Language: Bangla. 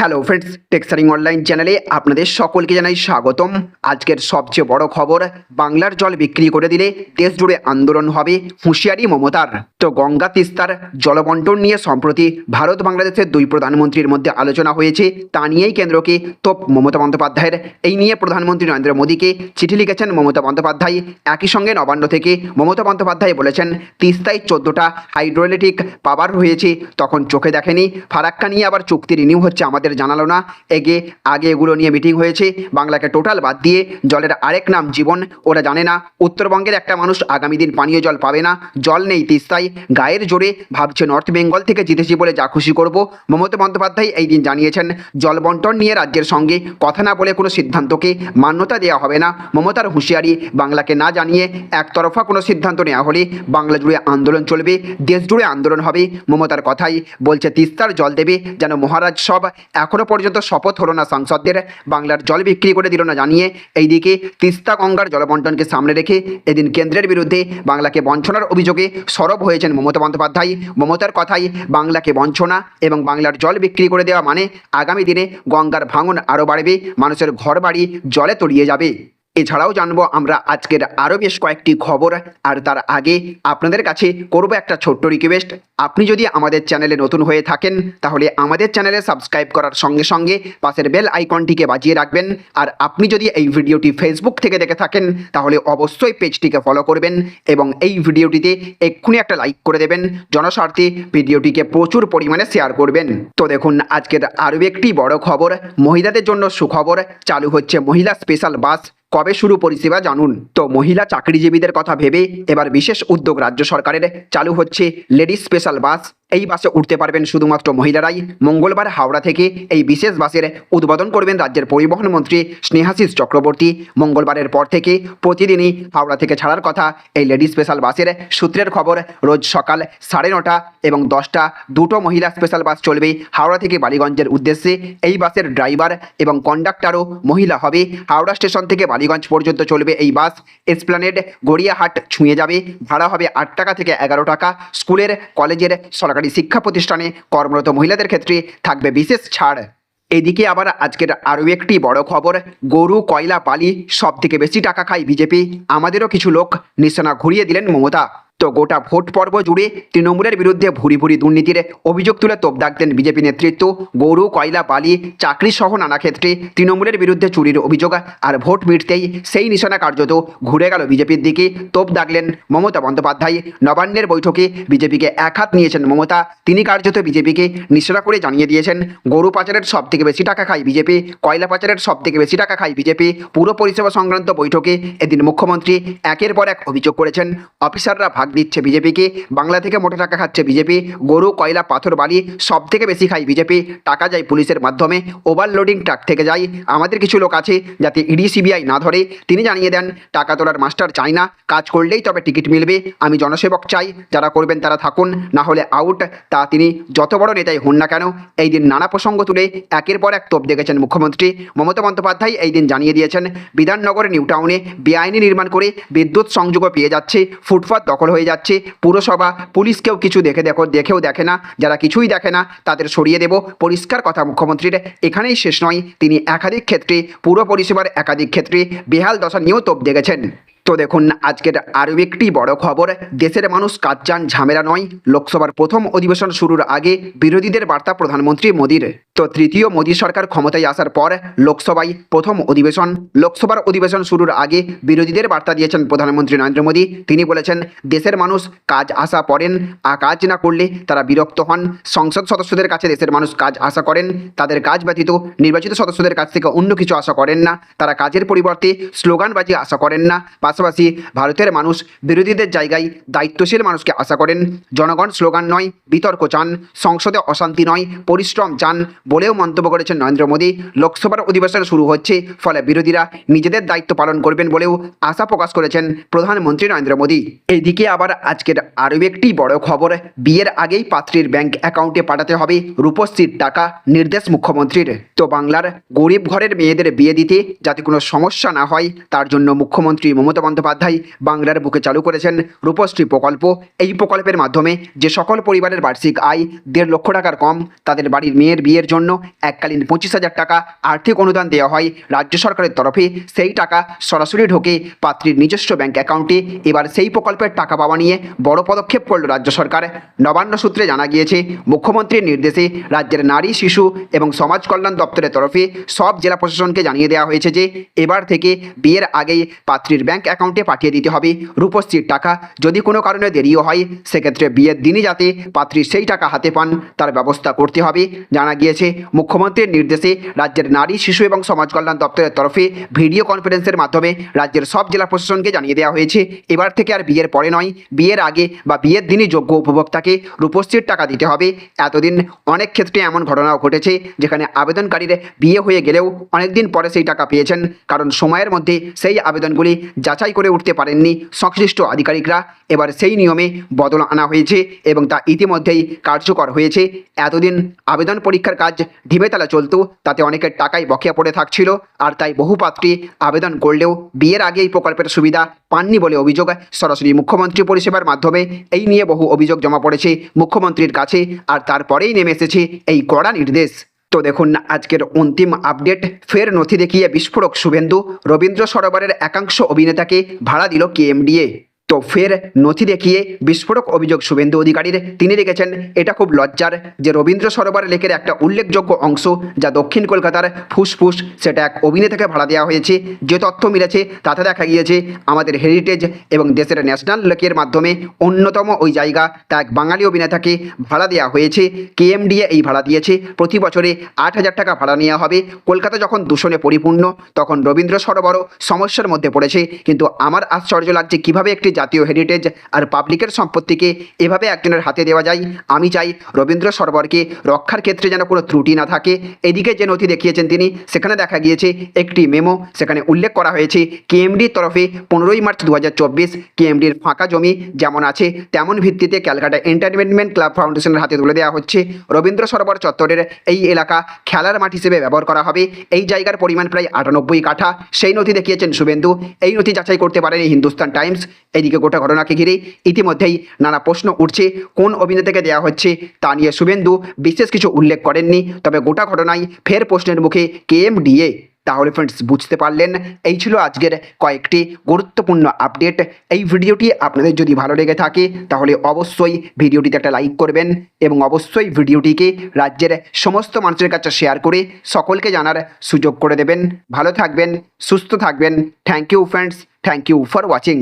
হ্যালো ফ্রেন্ডস টেক্সারিং অনলাইন চ্যানেলে আপনাদের সকলকে জানাই স্বাগতম। আজকের সবচেয়ে বড় খবর, বাংলার জল বিক্রি করে দিলে দেশ জুড়ে আন্দোলন হবে হুঁশিয়ারি মমতার। তো গঙ্গা তিস্তার জলবন্টন নিয়ে সম্প্রতি ভারত বাংলাদেশের দুই প্রধানমন্ত্রীর মধ্যে আলোচনা হয়েছে, তা নিয়েই কেন্দ্রকে তোপ মমতা বন্দ্যোপাধ্যায়ের এই নিয়ে প্রধানমন্ত্রী নরেন্দ্র মোদীকে চিঠি লিখেছেন মমতা বন্দ্যোপাধ্যায়। একই সঙ্গে নবান্ন থেকে মমতা বন্দ্যোপাধ্যায় বলেছেন, তিস্তায় চোদ্দোটা হাইড্রোইলেকট্রিক পাওয়ার হয়েছে, তখন চোখে দেখেনি, ফারাক্কা নিয়ে আবার চুক্তি রিনিউ হচ্ছে আমাদের জানালো না। এগে আগে এগুলো নিয়ে মিটিং হয়েছে। বাংলাকে টোটাল বাদ দিয়ে জলের আরেক নাম জীবন ওরা জানে না। উত্তরবঙ্গের একটা মানুষ আগামী দিন পানীয় জল পাবে না। জল নেই তিস্তায়। গায়ের জোরে ভাবছে নর্থ বেঙ্গল থেকে জিতেছি বলে যা খুশি করব। মমতা বন্দ্যোপাধ্যায় এই দিন জানিয়েছেন, জল বন্টন নিয়ে রাজ্যের সঙ্গে কথা না বলে কোনো সিদ্ধান্তকে মান্যতা দেওয়া হবে না। মমতার হুঁশিয়ারি, বাংলাকে না জানিয়ে একতরফা কোনো সিদ্ধান্ত নেওয়া হলে বাংলা জুড়ে আন্দোলন চলবে, দেশ জুড়ে আন্দোলন হবে। মমতার কথাই বলছে, তিস্তার জল দেবে যেন মহারাজ সব এখনও পর্যন্ত শপথ হলো না সাংসদদের। বাংলার জল বিক্রি করে দিল না জানিয়ে এইদিকে তিস্তা গঙ্গার জলবন্টনকে সামনে রেখে এদিন কেন্দ্রের বিরুদ্ধে বাংলাকে বঞ্চনার অভিযোগে সরব হয়েছেন মমতা বন্দ্যোপাধ্যায়। মমতার কথাই বাংলাকে বঞ্চনা এবং বাংলার জল বিক্রি করে দেওয়া মানে আগামী দিনে গঙ্গার ভাঙন আরও বাড়বে, মানুষের ঘর বাড়ি জলে তলিয়ে যাবে। এছাড়াও জানব আমরা আজকের আরও বেশ কয়েকটি খবর, আর তার আগে আপনাদের কাছে করব একটা ছোট্ট রিকোয়েস্ট আপনি যদি আমাদের চ্যানেলে নতুন হয়ে থাকেন, তাহলে আমাদের চ্যানেলে সাবস্ক্রাইব করার সঙ্গে সঙ্গে পাশের বেল আইকনটিকে বাজিয়ে রাখবেন। আর আপনি যদি এই ভিডিওটি ফেসবুক থেকে দেখে থাকেন, তাহলে অবশ্যই পেজটিকে ফলো করবেন এবং এই ভিডিওটিতে এক্ষুনি একটা লাইক করে দেবেন। জনস্বার্থে ভিডিওটিকে প্রচুর পরিমাণে শেয়ার করবেন। তো দেখুন, আজকের আরও একটি বড় খবর। মহিলাদের জন্য সুখবর। চালু হচ্ছে মহিলা স্পেশাল বাস কবে শুরু পরিষেবা জানুন? তো মহিলা চাকরিজীবীদের কথা ভেবে এবার বিশেষ উদ্যোগ রাজ্য সরকারের চালু হচ্ছে লেডিস স্পেশাল বাস। এই বাসে উঠতে পারবেন শুধুমাত্র মহিলারাই। মঙ্গলবার হাওড়া থেকে এই বিশেষ বাসের উদ্বোধন করবেন রাজ্যের পরিবহন মন্ত্রী স্নেহাশিস চক্রবর্তী। মঙ্গলবারের পর থেকে প্রতিদিনই হাওড়া থেকে ছাড়ার কথা এই লেডি স্পেশাল বাসের সূত্রের খবর, রোজ সকাল সাড়ে নটা এবং দশটা দুটো মহিলা স্পেশাল বাস চলবে হাওড়া থেকে বালিগঞ্জের উদ্দেশ্যে। এই বাসের ড্রাইভার এবং কন্ডাক্টারও মহিলা হবে। হাওড়া স্টেশন থেকে বালিগঞ্জ পর্যন্ত চলবে এই বাস। এসপ্লানেড গড়িয়াহাট ছুঁয়ে যাবে। ভাড়া হবে আট টাকা থেকে এগারো টাকা। স্কুলের, কলেজের, সরকারি শিক্ষা প্রতিষ্ঠানে কর্মরত মহিলাদের ক্ষেত্রে থাকবে বিশেষ ছাড়। এদিকে আবার আজকের আরও একটি বড় খবর, গরু, কয়লা, বালি সব থেকে বেশি টাকা খায় বিজেপি। আমাদেরও কিছু লোক নিশানা ঘুরিয়ে দিলেন মমতা। তো গোটা ভোট পর্ব জুড়ে তৃণমূলের বিরুদ্ধে ভুরি ভুরি দুর্নীতির অভিযোগ তুলে তোপ দাগতেন বিজেপি নেতৃত্ব। গরু, কয়লা, বালি, চাকরি সহ নানা ক্ষেত্রে তৃণমূলের বিরুদ্ধে চুরির অভিযোগ আর ভোট মিটতেই সেই নিশানা কার্যত ঘুরে গেল বিজেপির দিকে। তোপ দাগলেন মমতা বন্দ্যোপাধ্যায়। নবান্নের বৈঠকে বিজেপিকে এক হাত নিয়েছেন মমতা। তিনি কার্যত বিজেপিকে নিশানা করে জানিয়ে দিয়েছেন, গরু পাচারের সব থেকে বেশি টাকা খায় বিজেপি, কয়লা পাচারের সব থেকে বেশি টাকা খায় বিজেপি। পুরো পরিষেবা সংক্রান্ত বৈঠকে এদিন মুখ্যমন্ত্রী একের পর এক অভিযোগ করেছেন। অফিসাররা দিচ্ছে বিজেপিকে। বাংলা থেকে মোটা টাকা খাচ্ছে বিজেপি। গরু, কয়লা, পাথর, বালি সব থেকে বেশি খায় বিজেপি। টাকা যায় পুলিশের মাধ্যমে। ওভারলোডিং ট্রাক থেকে যায়। আমাদের কিছু লোক আছে যাতে ইডি, সিবিআই না ধরে। তিনি জানিয়ে দেন, টাকা তোলার মাস্টার চাই না। কাজ করলেই তবে টিকিট মিলবে। আমি জনসেবক চাই। যারা করবেন তারা থাকুন। না হলে আউট তা তিনি যত বড় নেতাই হন না কেন, এই দিন নানা প্রসঙ্গ তুলে একের পর এক তোপ দেখেছেন মুখ্যমন্ত্রী। মমতা বন্দ্যোপাধ্যায় এই দিন জানিয়ে দিয়েছেন বিধাননগরের নিউ টাউনে বেআইনি নির্মাণ করে বিদ্যুৎ সংযোগও পেয়ে যাচ্ছে। ফুটপাত দখল হয়ে যাচ্ছে। পুরসভা, পুলিশকেও কিছু দেখে দেখো, দেখেও দেখে না। যারা কিছুই দেখে না, তাদের সরিয়ে দেব। পরিষ্কার কথা মুখ্যমন্ত্রীর, এখানেই শেষ নয়। তিনি একাধিক ক্ষেত্রে পুরো পরিষেবার একাধিক ক্ষেত্রে বেহাল দশা নিয়েও তোপ দেখেছেন। তো দেখুন, আজকের আরও একটি বড় খবর। দেশের মানুষ কাজ চান ঝামেলা নয়। লোকসভার প্রথম অধিবেশন শুরুর আগে বিরোধীদের বার্তা প্রধানমন্ত্রী মোদীর। তো তৃতীয় মোদী সরকার ক্ষমতায় আসার পর লোকসভায় প্রথম অধিবেশন। লোকসভার অধিবেশন শুরুর আগে বিরোধীদের বার্তা দিয়েছেন প্রধানমন্ত্রী নরেন্দ্র মোদী। তিনি বলেছেন, দেশের মানুষ কাজ আশা করেন আর কাজ না করলে তারা বিরক্ত হন। সংসদ সদস্যদের কাছে দেশের মানুষ কাজ আশা করেন, তাদের কাজ ব্যতীত নির্বাচিত সদস্যদের কাছ থেকে অন্য কিছু আশা করেন না। তারা কাজের পরিবর্তে স্লোগানবাজি আশা করেন না। পাশাপাশি ভারতের মানুষ বিরোধীদের জায়গায় দায়িত্বশীল মানুষকে আশা করেন। জনগণ স্লোগান নয়, বিতর্ক চান, সংসদে অশান্তি নয়, পরিশ্রম চান বলেও মন্তব্য করেছেন নরেন্দ্র মোদী। লোকসভার অধিবেশন শুরু হচ্ছে, ফলে বিরোধীরা নিজেদের দায়িত্ব পালন করবেন বলেও আশা প্রকাশ করেছেন প্রধানমন্ত্রী নরেন্দ্র মোদী। এইদিকে আবার আজকের আরও একটি বড় খবর, বিয়ের আগেই পাত্রীর ব্যাংক অ্যাকাউন্টে পাঠাতে হবে রূপশ্রীর টাকা, নির্দেশ মুখ্যমন্ত্রীর। তো বাংলার গরিব ঘরের মেয়েদের বিয়ে দিতে যাতে কোনো সমস্যা না হয়, তার জন্য মুখ্যমন্ত্রী মমতা বন্দ্যোপাধ্যায় বাংলার বুকে চালু করেছেন রূপশ্রী প্রকল্প। এই প্রকল্পের মাধ্যমে যে সকল পরিবারের বার্ষিক আয় দেড় লক্ষ টাকার কম, তাদের বাড়ির মেয়ের বিয়ের জন্য এককালীন পঁচিশ হাজার টাকা আর্থিক অনুদান দেওয়া হয় রাজ্য সরকারের তরফে। সেই টাকা সরাসরি ঢোকে পাত্রীর নিজস্ব ব্যাংক অ্যাকাউন্টে। এবার সেই প্রকল্পের টাকা পাওয়া নিয়ে বড় পদক্ষেপ করল রাজ্য সরকার। নবান্ন সূত্রে জানা গিয়েছে, মুখ্যমন্ত্রীর নির্দেশে রাজ্যের নারী, শিশু এবং সমাজ কল্যাণ দপ্তরের তরফে সব জেলা প্রশাসনকে জানিয়ে দেওয়া হয়েছে যে, এবার থেকে বিয়ের আগেই পাত্রীর ব্যাংক অ্যাকাউন্টে পাঠিয়ে দিতে হবে। রূপশ্রীর টাকা যদি কোনো কারণে দেরিও হয়, সেক্ষেত্রে বিয়ের দিনই যাতে পাত্রী সেই টাকা হাতে পান, তার ব্যবস্থা করতে হবে। জানা গিয়েছে, মুখ্যমন্ত্রীর নির্দেশে রাজ্যের নারী, শিশু এবং সমাজ কল্যাণ দপ্তরের তরফে ভিডিও কনফারেন্সের মাধ্যমে রাজ্যের সব জেলা প্রশাসনকে জানিয়ে দেওয়া হয়েছে। এবার থেকে আর বিয়ের পরে নয়, বিয়ের আগে বা বিয়ের দিনই যোগ্য উপভোক্তাকে রূপশ্রীর টাকা দিতে হবে। এতদিন অনেক ক্ষেত্রে এমন ঘটনাও ঘটেছে, যেখানে আবেদনকারীর বিয়ে হয়ে গেলেও অনেক দিন পরে সেই টাকা পেয়েছেন। কারণ সময়ের মধ্যে সেই আবেদনগুলি যাচাই করে উঠতে পারেননি সংশ্লিষ্ট আধিকারিকরা। এবার সেই নিয়মে বদল আনা হয়েছে এবং তা ইতিমধ্যেই কার্যকর হয়েছে। এতদিন আবেদন পরীক্ষার কাজ ঢিমেতালা চলত, তাতে অনেকের টাকাই বকেয়া পড়ে থাকছিল, আর তাই বহু পাত্রী আবেদন করলেও বিয়ের আগে এই প্রকল্পের সুবিধা পাননি বলে অভিযোগ সরাসরি মুখ্যমন্ত্রী পরিষেবার মাধ্যমে। এই নিয়ে বহু অভিযোগ জমা পড়েছে মুখ্যমন্ত্রীর কাছে, আর তারপরেই নেমে এসেছে এই কড়া নির্দেশ। তো দেখুন, আজকের অন্তিম আপডেট। ফের নথি দেখিয়ে বিস্ফোরক শুভেন্দু। রবীন্দ্র সরোবরের একাংশ অভিনেতাকে ভাড়া দিল কেএমডিএ। তো ফের নথি দেখিয়ে বিস্ফোরক অভিযোগ শুভেন্দু অধিকারীর। তিনি লিখেছেন, এটা খুব লজ্জার যে রবীন্দ্র সরোবর লেকের একটা উল্লেখযোগ্য অংশ যা দক্ষিণ কলকাতার ফুসফুস, সেটা এক অভিনেতাকে ভাড়া দেওয়া হয়েছে। যে তথ্য মিলেছে তাতে দেখা গিয়েছে, আমাদের হেরিটেজ এবং দেশের ন্যাশনাল লেকের মাধ্যমে অন্যতম ওই জায়গা তা এক বাঙালি অভিনেতাকে ভাড়া দেওয়া হয়েছে। কেএমডিএ এই ভাড়া দিয়েছে। প্রতি বছরে আট হাজার টাকা ভাড়া নেওয়া হবে। কলকাতা যখন দূষণে পরিপূর্ণ, তখন রবীন্দ্র সরোবরও সমস্যার মধ্যে পড়েছে। কিন্তু আমার আশ্চর্য লাগছে কীভাবে একটি জাতীয় হেরিটেজ আর পাবলিকের সম্পত্তিকে এভাবে একজনের হাতে দেওয়া যায়। আমি চাই রবীন্দ্র সরোবরকে রক্ষার ক্ষেত্রে যেন কোনো ত্রুটি না থাকে। এদিকে যে নথি দেখিয়েছেন তিনি, সেখানে দেখা গিয়েছে একটি মেমো সেখানে উল্লেখ করা হয়েছে কেএমডির তরফে পনেরোই মার্চ দু হাজার চব্বিশ কেএমডির ফাঁকা জমি যেমন আছে, তেমন ভিত্তিতে ক্যালকাটা এন্টারটেনমেন্ট ক্লাব ফাউন্ডেশনের হাতে তুলে দেওয়া হচ্ছে। রবীন্দ্র সরোবর চত্বরের এই এলাকা খেলার মাঠ হিসেবে ব্যবহার করা হবে। এই জায়গার পরিমাণ প্রায় আটানব্বই কাঠা। সেই নথি দেখিয়েছেন শুভেন্দু। এই নথি যাচাই করতে পারেন হিন্দুস্তান টাইমস। এদিকে গোটা ঘটনাকে ঘিরে ইতিমধ্যেই নানা প্রশ্ন উঠছে। কোন অভিনেতাকে দেওয়া হচ্ছে তা নিয়ে শুভেন্দু বিশেষ কিছু উল্লেখ করেননি। তবে গোটা ঘটনায় ফের প্রশ্নের মুখে কেএমডিএ। তাহলে ফ্রেন্ডস বুঝতে পারলেন। এই ছিল আজকের কয়েকটি গুরুত্বপূর্ণ আপডেট এই ভিডিওটি আপনাদের যদি ভালো লেগে থাকে, তাহলে অবশ্যই ভিডিওটিতে একটা লাইক করবেন এবং অবশ্যই ভিডিওটিকে রাজ্যের সমস্ত মানুষের কাছে শেয়ার করে সকলকে জানার সুযোগ করে দেবেন। ভালো থাকবেন, সুস্থ থাকবেন। Thank you friends thank you for watching